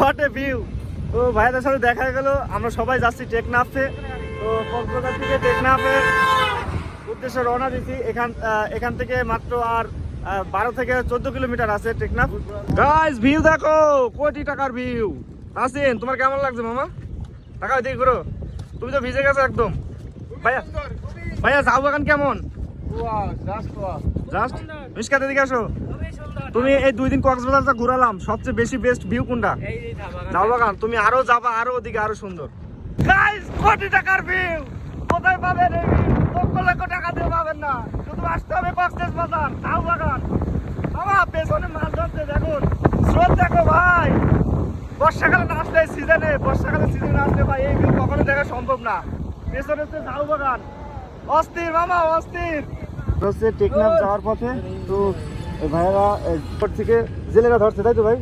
What a view তো ভাইয়াদের সাথে দেখা গেল। আমরা সবাই যাচ্ছি টেকনাফে। তো কক্সবাজার থেকে টেকনাফে। উদ্দেশ্যে রওনা দিচ্ছি এখান এখান থেকে মাত্র আর বারো থেকে চোদ্দ কিলোমিটার আছে টেকনাফ। গাইস ভিউ দেখো। কোটি টাকার ভিউ আসেন তোমার কেমন লাগছে মামা? টাকা দেখি করো তুমি তো ভিজে গেছো একদম। ভাইয়া ভাইয়া ঝাউ বাগান কেমন? জাস্ট মিসকাতে দিকে আসো। তুমি এই দুই দিন কক্সবাজারটা ঘুরালাম সবচেয়ে বেশি বেস্ট ভিউ কোনটা? ঝাউ বাগান তুমি আরও যাবা আরও ওদিকে আরও সুন্দর। গাইস কোটি টাকার ভিউ কোথায় পাবেন এই লক্ষ লক্ষ টাকা দিয়ে পাবেন না। শুধু আসতে হবে বাগান বাবা পেছনে মাছ ধরতে দেখুন। স্রোত দেখো ভাই। বর্ষাকালে না আসলে সিজনে বর্ষাকালে সিজনে আসলে ভাই এই ভিউ কখনো দেখা সম্ভব না। পেছনে হচ্ছে বাগান অস্থির মামা অস্থির। হচ্ছে টেকনাফ যাওয়ার পথে তো ভাইয়েরা এই থেকে জেলেরা ধরছে তাই তো ভাই?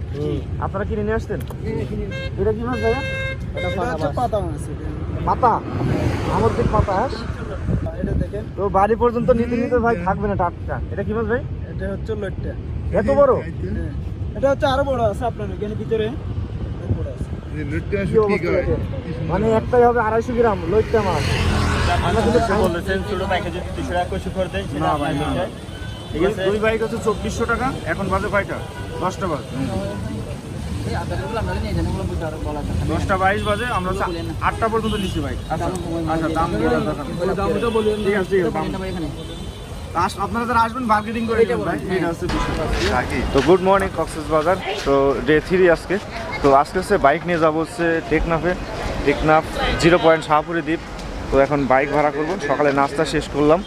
আপনারা কিনে নিয়ে আসতেন? এটা কি মাছ ভাইয়া? পাতা আমার দিক পাতা? হ্যাঁ? তো বাড়ি পর্যন্ত নিতে নিতে ভাই থাকবে না টাটকা। এটা কি মাছ ভাই? এটা হচ্ছে লোটটা এত বড়? এটা হচ্ছে আরও বড় আছে আপনার এখানে ভিতরে। অনেক বড় আছে। কি অবস্থা মানে একটাই হবে আড়াইশো গ্রাম লইট্টা মাছ বলেছেন ছোট যদি দুশো টাকা করে দেন সেটা দুই- আছে? বাইক হচ্ছে চব্বিশশো টাকা এখন বাজে কয়টা? দশটা বাজে। দশটা বাইশ বাজে আমরা আটটা পর্যন্ত নিচ্ছি বাইক। আচ্ছা আচ্ছা দাম দিয়ে দেওয়ার ঠিক আছে ঠিক আছে আস- আপনারা যারা আসবেন মার্কেটিং করে দেবেন ভাই। এটা হচ্ছে বিষয় তো গুড মর্নিং কক্সেস বাজার তো ডে থ্রি আজকে। তো আজকে হচ্ছে বাইক নিয়ে যাব হচ্ছে টেকনাফে টেকনাফ জিরো পয়েন্ট শাহপুরি দ্বীপ। তো এখন বাইক ভাড়া করব। সকালে নাস্তা শেষ করলাম।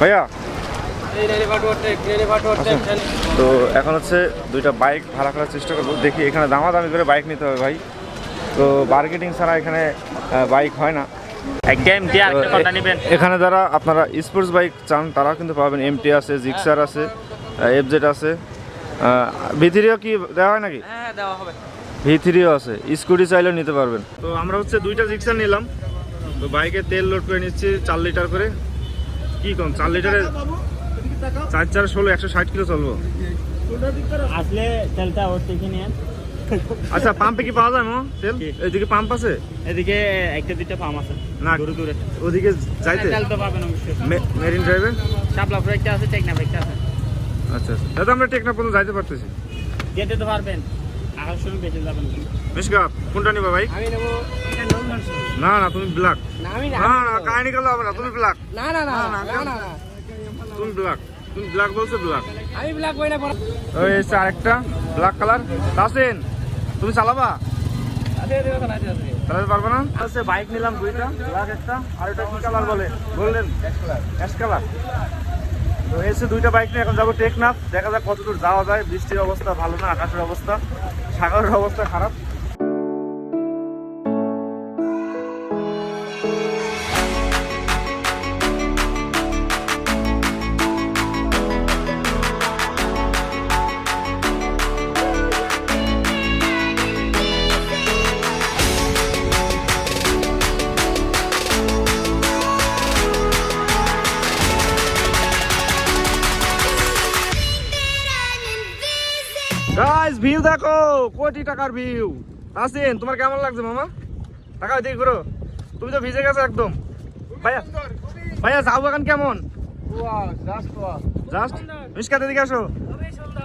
ভাইয়া আচ্ছা। তো এখন হচ্ছে দুইটা বাইক ভাড়া করার চেষ্টা করব। দেখি এখানে দামাদামি করে বাইক নিতে হবে ভাই। তো বার্গেটিং ছাড়া এখানে বাইক হয় না। এখানে যারা আপনারা স্পোর্টস বাইক চান তারাও কিন্তু পাবেন। এমটি আছে জিক্সার আছে এফজেড আছে। ভি থ্রিও কি দেওয়া হয় নাকি? হ্যাঁ দেওয়া হবে। ভি থ্রিও আছে। স্কুটি চাইলেও নিতে পারবেন। তো আমরা হচ্ছে দুইটা জিক্সার নিলাম। তো বাইকে তেল লোড করে নিচ্ছি চার লিটার করে। কি কম? চার লিটারে চার চার ষোলো একশো ষাট কিলো চলবো। আসলে তেলটা ওর থেকে নিয়ে আচ্ছা পাম্পে কি পাওয়া যায় তেল? কি? এইদিকে পাম্প আছে? এদিকে একটা দুইটা পাম আছে না দূরে দূরে। ওদিকে যাইতে? তেল তো পাবেন অবশ্যই। মেরিন ড্রাইভে? শাপলাপুর একটা আছে টেকনাফ একটা আছে। আচ্ছা আচ্ছা। দাদা আমরা টেকনা পর্যন্ত যাইতে পারতেছি। যেতে তো পারবেন শুরু বেঁচে যাবেন। মিসকা কোনটা নিবা ভাই? আমি নেব এটা নন্দন সর। না না তুমি ব্ল্যাক না আমি না না কাহিনী করলে হবে না তুমি ব্ল্যাক না না না। না না না। তুমি ব্ল্যাক তুমি ব্ল্যাক বলছো ব্ল্যাক আমি ব্ল্যাক বই না ওই এসছে আরেকটা ব্ল্যাক কালার তাসিন তুমি চালাবা? চালাতে পারব না? আচ্ছা বাইক নিলাম দুইটা ব্ল্যাক একটা। আর এটা কি কালার বলে? বললেন। অ্যাশ কালার তো এসে দুইটা বাইক নিয়ে এখন যাব টেকনাফ। দেখা যাক কতদূর যাওয়া যায়। বৃষ্টির অবস্থা ভালো না আকাশের অবস্থা। সাগরের অবস্থা খারাপ। কোটি টাকার ভিউ তাসিন, তোমার কেমন লাগছে মামা? টাকা দেখি করো তুমি তো ভিজে গেছো একদম। ভাইয়া ভাইয়া ঝাউ বাগান কেমন? জাস্ট মিসকাতে দিকে আসো।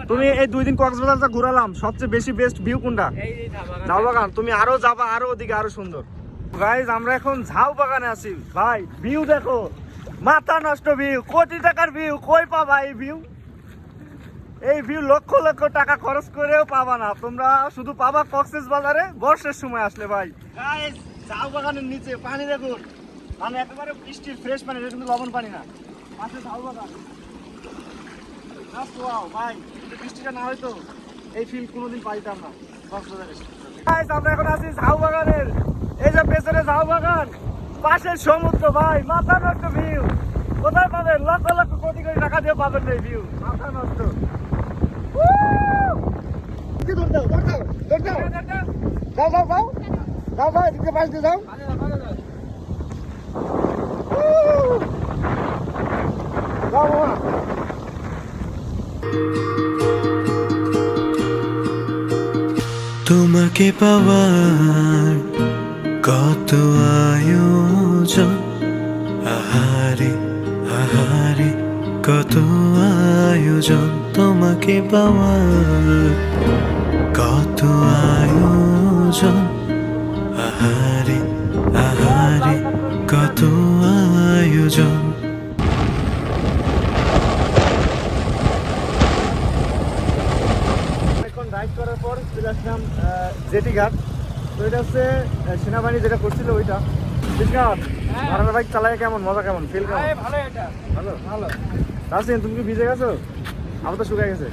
তুমি এই দুই দিন কক্সবাজারটা ঘুরালাম। সবচেয়ে বেশি বেস্ট ভিউ কোনটা? ঝাউ বাগান। তুমি আরও যাবা, আরও ওদিকে, আরও সুন্দর। গাইজ আমরা এখন ঝাউ বাগানে আছি। ভাই ভিউ দেখো। মাথা নষ্ট ভিউ কোটি টাকার ভিউ কই পাবা এই ভিউ এই ভিউ লক্ষ লক্ষ টাকা খরচ করেও পাবা না। তোমরা শুধু পাবা কক্সেস বাজারে বর্ষের সময় আসলে ভাই। ঝাউ বাগানের নিচে পানি দেখুন। মানে একেবারে বৃষ্টির ফ্রেশ পানি এটা কিন্তু লবণ পানি না। পাশে ঝাউ বাগান। ভাই বৃষ্টিটা না হয়তো এই ফিল কোনোদিন পাইতাম না কক্সবাজারে। আমরা এখন আছি ঝাউ বাগানের। এই যে পেছনে ঝাউ বাগান পাশের সমুদ্র ভাই মাথা নষ্ট ভিউ কোথায় পাবেন? লক্ষ লক্ষ কোটি কোটি টাকা দিয়ে পাবেন এই ভিউ মাথা নষ্ট। যাও যাও যাও যাও যাও তোমাকে পাওয়ার কত আয়োজন? আহারে আহারে কত আয়োজন? তোমাকে পাওয়ার কত আয়োজন? আহারে আহারে কত আয়োজন? রাইড করার পর চলে আসলাম জেটি ঘাট। তো এটা হচ্ছে সেনাবাহিনী যেটা করছিল ওইটা। ভাড়ার বাইক চালায় কেমন? মজা কেমন? ফিল কেমন? ভালো এটা। ভালো? ভালো। তুমি কি ভিজে গেছো? আমার তো শুকায় গেছে।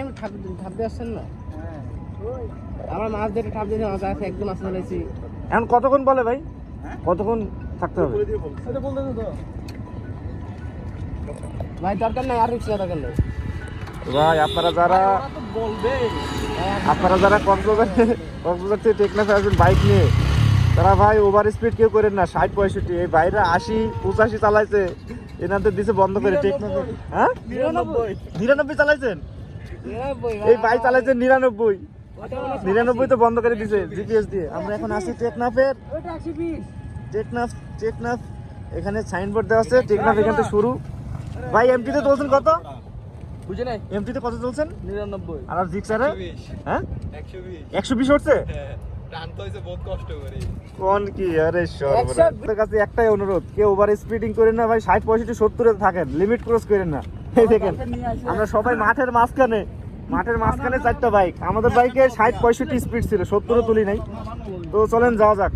টাইম ঠাপতে আসছেন না? আমার মাছ ধরে ঠাপ দিতে মাছ আছে একদম মাছ ফেলেছি এখন কতক্ষণ বলে ভাই? কতক্ষণ থাকতে হবে? ভাই দরকার নাই আর রিক্সা দরকার নেই। ভাই আপনারা যারা আপনারা যারা কক্সবাজার কক্সবাজার থেকে টেকনাফে আসবেন বাইক নিয়ে তারা ভাই ওভার স্পিড কেউ করেন না ষাট পঁয়ষট্টি। এই বাইরে আশি পঁচাশি চালাইছে এনাদের দিছে বন্ধ করে টেকনাফে। হ্যাঁ? নিরানব্বই। নিরানব্বই চালাইছেন? এই বাইক চালাইছেন নিরানব্বই। নিরানব্বই তো বন্ধ করে দিছে জিপিএস দিয়ে। আমরা এখন আসি টেকনাফের। টেকনাফ টেকনাফ এখানে সাইনবোর্ড দেওয়া আছে টেকনাফ এখান থেকে শুরু। ভাই এমটিতে চলছেন কত? বুঝে নাই। এমটিতে কত চলছেন? নিরানব্বই। আর জিক্সারে হ্যাঁ? একশো বিশ। হচ্ছে? কোন কি? আরে সর্বনাশ। কাছে একটাই অনুরোধ কেউ ওভার স্পিডিং করেন না ভাই ষাট পঁয়ষট্টি সত্তরে থাকেন লিমিট ক্রস করেন না। দেখেন আমরা সবাই মাঠের মাঝখানে মাঠের মাঝখানে চারটা বাইক আমাদের বাইকে ষাট পঁয়ষট্টি স্পিড ছিল সত্তরও তুলি নাই। তো চলেন যাওয়া যাক।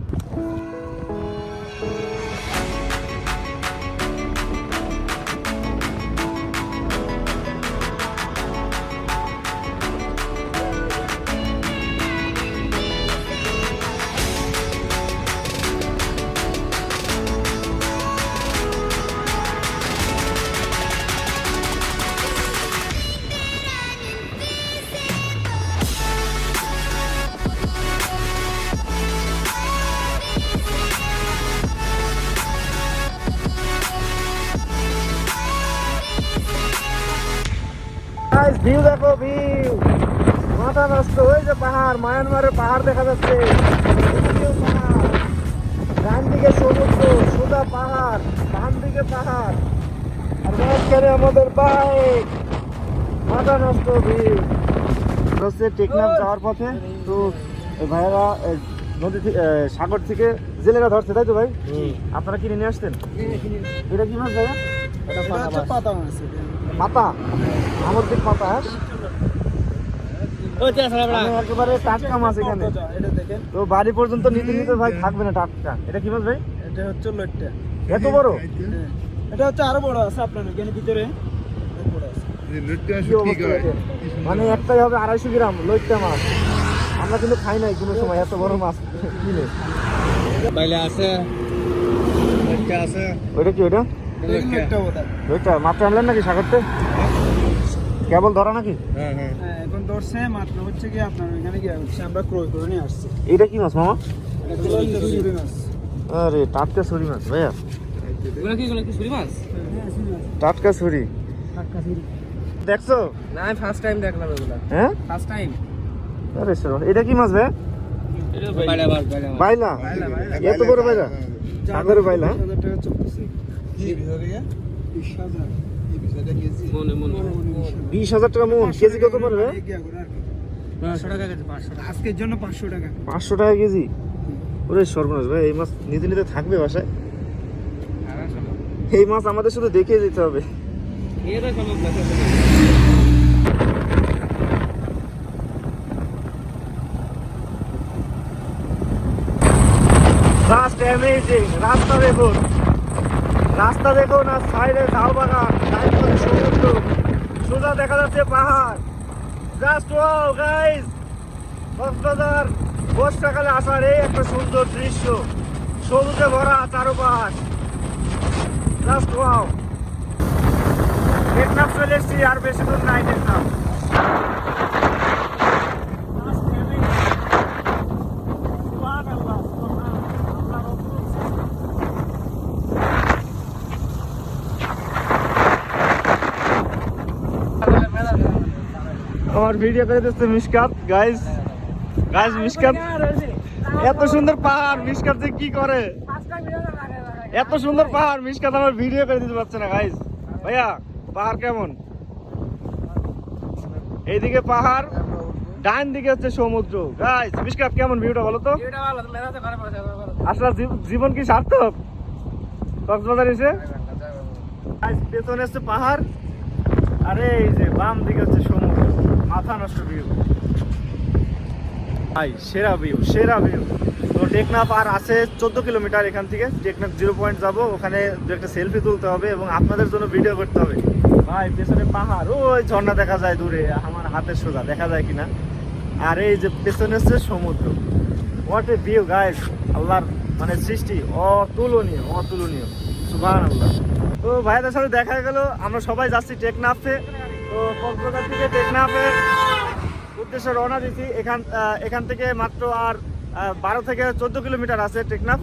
ভিউ দেখো ভিউ। মাথা নষ্ট ওই যে পাহাড় মায়ানমারের পাহাড় দেখা যাচ্ছে। পাহাড়। ডান দিকে সমুদ্র সোজা পাহাড় ডান দিকে পাহাড়। আর মাঝখানে আমাদের বাইক মাথা নষ্ট ভিউ। হচ্ছে টেকনাফ যাওয়ার পথে। তো এই ভাইয়েরা নদী সাগর থেকে জেলেরা ধরছে তাই তো ভাই? আপনারা কিনে নিয়ে আসতেন? এটা কি মাছ ভাইয়া? এটা পাতা মাছ। পাতা আমার দিক পাতা হ্যাঁ মানে একেবারে টাটকা মাছ এখানে। তো বাড়ি পর্যন্ত নিতে নিতে ভাই থাকবে না টাটকা। এটা কি মাছ ভাই? এটা হচ্ছে লোটটা এত বড়? এটা হচ্ছে আরও বড় আছে আপনার এখানে ভিতরে। অনেক বড় আছে। কি অবস্থা মানে একটাই হবে আড়াইশো গ্রাম লইট্টা মাছ। আমরা কিন্তু খাই নাই কোনো সময় এত বড় মাছ কিনে। আছে আছে। ওইটা কি ওইটা? লইট্টা মাছ আনলেন নাকি সাগরতে? কেবল ধরা নাকি? হ্যাঁ হ্যাঁ। হ্যাঁ এখন ধরছে মাত্র হচ্ছে কি আপনার ওইখানে গিয়ে হচ্ছে আমরা ক্রয় করে নিয়ে আসছি। এটা কি মাছ মামা? এটা আরে টাটকা ছুরি মাছ ভাইয়া। এগুলো কি এগুলো কি ছুরি মাছ? টাটকা ছুরি। দেখছ? না আমি ফার্স্ট টাইম দেখলাম এগুলো। হ্যাঁ? ফার্স্ট টাইম আরে সর এটা কি মাছ ভাই বাইলা মাছ বাইলা মাছ। বাইলা? এত বড় বাইলা? সাগরে বাইলা? টাকা বিশ হাজার। টাকা মন। কেজি কত পড়বে পাঁচশো টাকা কেজি ওরে সর্বনাশ ভাই এই মাছ নিতে নিতে থাকবে বাসায়? এই মাছ আমাদের শুধু দেখে যেতে হবে। রাস্তা দেখুন রাস্তা দেখুন আর সাইডে ঝাউ বাগান পাশে সমুদ্র। সোজা দেখা যাচ্ছে পাহাড়। জাস্ট ওয়াও গাইস কক্সবাজার বর্ষাকালে আসার এই একটা সুন্দর দৃশ্য। সবুজে ভরা চারোপাশ। জাস্ট ওয়াও টেকনাফ চলে এসছি, আর বেশি দূর নাই টেকনাফ আমার ভিডিও করে দিচ্ছে মিসকাত গাইস গাইস মিসকাত এত সুন্দর পাহাড় মিসকাত যে কি করে? এত সুন্দর পাহাড় মিসকাত আমার ভিডিও করে দিতে পারছে না গাইস ভাইয়া পাহাড় কেমন? এইদিকে পাহাড় ডান দিকে হচ্ছে সমুদ্র। গাইস মিসকাত কেমন ভিউটা বলো তো? আসলে জীবন কি সার্থক? কক্সবাজার এসে? পেছনে হচ্ছে পাহাড় আরে এই যে বাম দিকে হচ্ছে মাথা নষ্ট ভিউ ভাই, সেরা ভিউ সেরা ভিউ তো টেকনাফ আর আছে চোদ্দ কিলোমিটার এখান থেকে। টেকনাফ জিরো পয়েন্ট যাব, ওখানে দু একটা সেলফি তুলতে হবে এবং আপনাদের জন্য ভিডিও করতে হবে। ভাই, পেছনে পাহাড়, ওই ঝর্ণা দেখা যায় দূরে, আমার হাতের সোজা, দেখা যায় কিনা? আর এই যে পেছনে হচ্ছে সমুদ্র। হোয়াট এ ভিউ গাইস আল্লাহর মানে সৃষ্টি অতুলনীয় অতুলনীয়। সুবাহ আল্লাহ তো ভাইদের সাথে দেখা গেল, আমরা সবাই যাচ্ছি টেকনাফে। তো কক্সবাজার থেকে টেকনাফে উদ্দেশ্যে রওনা দিচ্ছি এখান এখান থেকে মাত্র আর বারো থেকে চোদ্দ কিলোমিটার আছে টেকনাফ।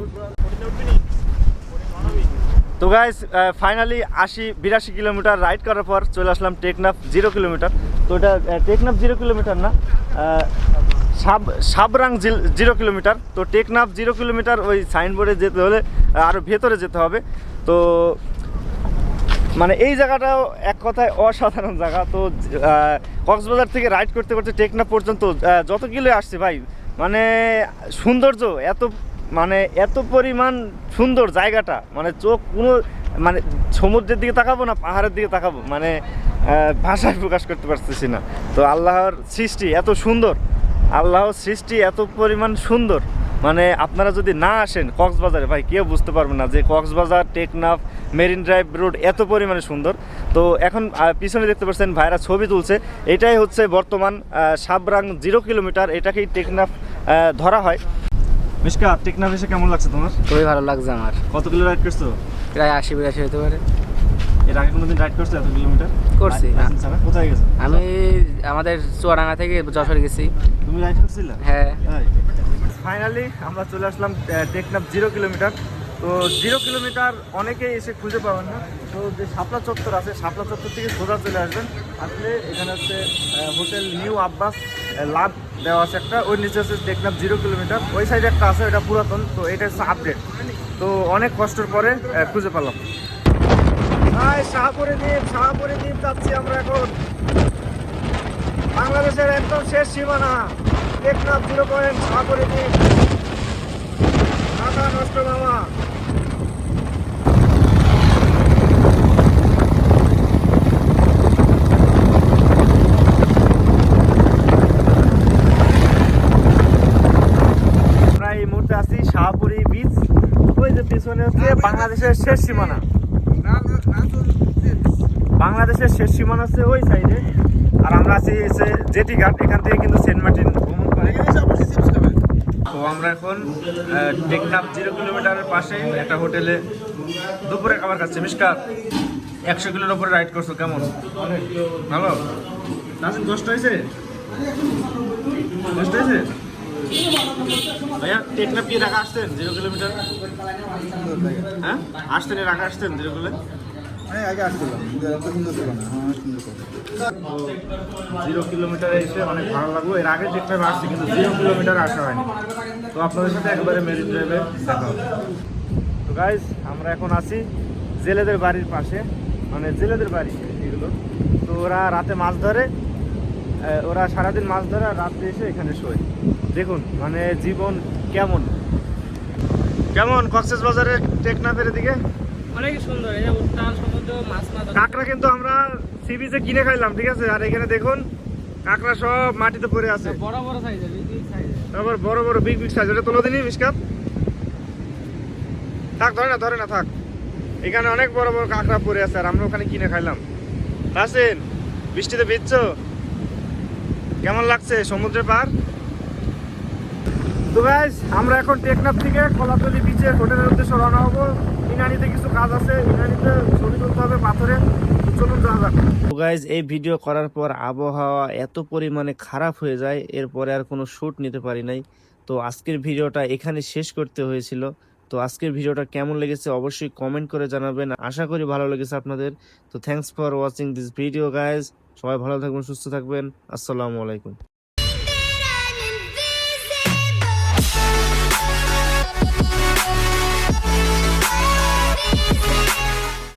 তো গাইস ফাইনালি আশি, বিরাশি কিলোমিটার রাইড করার পর চলে আসলাম টেকনাফ জিরো কিলোমিটার। তো এটা টেকনাফ জিরো কিলোমিটার না সাব, সাবরাং জিরো কিলোমিটার। তো টেকনাফ জিরো কিলোমিটার ওই সাইনবোর্ডে যেতে হলে আরও ভেতরে যেতে হবে। তো মানে এই জায়গাটাও এক কথায় অসাধারণ জায়গা। তো কক্সবাজার থেকে রাইড করতে করতে টেকনা পর্যন্ত যত কিলো আসছে ভাই মানে সৌন্দর্য এত মানে এত পরিমাণ সুন্দর জায়গাটা। মানে চোখ কোনো মানে সমুদ্রের দিকে তাকাবো না, পাহাড়ের দিকে তাকাবো। মানে ভাষায় প্রকাশ করতে পারতেছি না। তো আল্লাহর সৃষ্টি এত সুন্দর। আল্লাহর সৃষ্টি এত পরিমাণ সুন্দর। মানে আপনারা যদি না আসেন কক্সবাজারে ভাই কেউ বুঝতে পারবে না যে Cox's Bazar Teknaf marine drive road এত পরিমাণে সুন্দর। তো এখন পিছনে দেখতে পাচ্ছেন ভাইরা ছবি তুলছে। এটাই হচ্ছে বর্তমান সাবরাং জিরো কিলোমিটার। এটাকেই টেকনাফ ধরা হয়। মিশকা টেকনাফ এসে কেমন লাগছে তোমার? খুবই ভালো লাগছে আমার। কত কিলো রাইড করছ? প্রায় আশি বিরাশি হতে পারে। এর আগে কোনোদিন রাইড করছ এত কিলোমিটার করছি। কোথায় গেছো? আমি আমাদের চুয়াডাঙ্গা থেকে যশোর গেছি। তুমি রাইড করছিলে? হ্যাঁ। ফাইনালি আমরা চলে আসলাম টেকনাফ জিরো কিলোমিটার তো জিরো কিলোমিটার অনেকেই এসে খুঁজে পাবেন না। তো যে শাপলা চত্বর আছে, শাপলা চত্বর থেকে সোজা চলে আসবেন। আসলে এখানে হচ্ছে হোটেল নিউ আব্বাস লাভ দেওয়া আছে একটা। ওই নিচে হচ্ছে টেকনাফ জিরো কিলোমিটার ওই সাইডে একটা আছে এটা পুরাতন। তো এটা হচ্ছে আপডেট তো অনেক কষ্টের পরে খুঁজে পেলাম। আমরা এখন। বাংলাদেশের একদম শেষ সীমানা। টেকনাফ জিরো পয়েন্ট শাহপুরে দ্বীপ ঢাকা নষ্ট মামা এই মুহূর্তে আছি শাহপুরি বিচ ওই যে পেছনে হচ্ছে বাংলাদেশের শেষ সীমানা। বাংলাদেশের শেষ সীমানা হচ্ছে ওই সাইডে আর আমরা আছি হচ্ছে জেটি ঘাট, এখান থেকে কিন্তু সেন্ট মার্টিন। ভ্রমণ করে তো আমরা এখন টেকনাফ জিরো কিলোমিটারের পাশে একটা হোটেলে দুপুরে খাবার খাচ্ছি। মিসকাত একশো কিলোর উপরে রাইড করছ, কেমন? ভালো? নাসিন কষ্ট হয়েছে? কষ্ট হয়েছে? ভাইয়া, টেকনাফ কি রাখা আসতেন? Zero kilometre? হ্যাঁ? আসতেন আগে আসতেন, জিরো কিলো আমি আগে আসছিলাম এত সুন্দর ছিল না। হ্যাঁ সুন্দর ছিল। জিরো কিলোমিটারে এসে অনেক ভালো লাগল। এর আগে দেখতে আসছি কিন্তু জিরো কিলোমিটার আসা হয়নি। তো আপনাদের সাথে একবারে মেরিন ড্রাইভে দেখা হবে। তো গাইজ আমরা এখন আছি জেলেদের বাড়ির পাশে। মানে জেলেদের বাড়ি এগুলো। তো ওরা রাতে মাছ ধরে ওরা সারাদিন মাছ ধরে আর রাত্রে এসে এখানে শোয়। দেখুন মানে জীবন কেমন। কেমন কক্সেস বাজারে টেকনাফের দিকে অনেক সুন্দর এই উত্তাল কাঁকড়া কিন্তু আমরা সি বিচে কিনে খাইলাম ঠিক আছে? আর এখানে দেখুন কাঁকড়া সব মাটিতে পড়ে আছে। বড় বড় সাইজের তারপর বড় বড় বিগ বিগ সাইজ ওটা তোলো দিনই মিসকাপ থাক ধরে না ধরে না থাক। এখানে অনেক বড় বড় কাঁকড়া পড়ে আছে আর আমরা ওখানে কিনে খাইলাম। রাসেন বৃষ্টিতে ভিজছো? কেমন লাগছে সমুদ্রের পার? তো গাইস আমরা এখন টেকনাফ থেকে কলাতলি বিচে হোটেলের উদ্দেশ্যে রওনা হব। ইনানিতে কিছু কাজ আছে ইনানিতে ছবি তুলতে হবে পাথরে তো চলুন যাওয়া যাক গাইজ এই ভিডিও করার পর আবহাওয়া এত পরিমাণে খারাপ হয়ে যায়, এরপরে আর কোনো শ্যুট নিতে পারি নাই। তো আজকের ভিডিওটা এখানে শেষ করতে হয়েছিল। তো আজকের ভিডিওটা কেমন লেগেছে অবশ্যই কমেন্ট করে জানাবেন। আশা করি ভালো লেগেছে আপনাদের। তো thanks for watching this video guys সবাই ভালো থাকবেন, সুস্থ থাকবেন। আসসালামু আলাইকুম।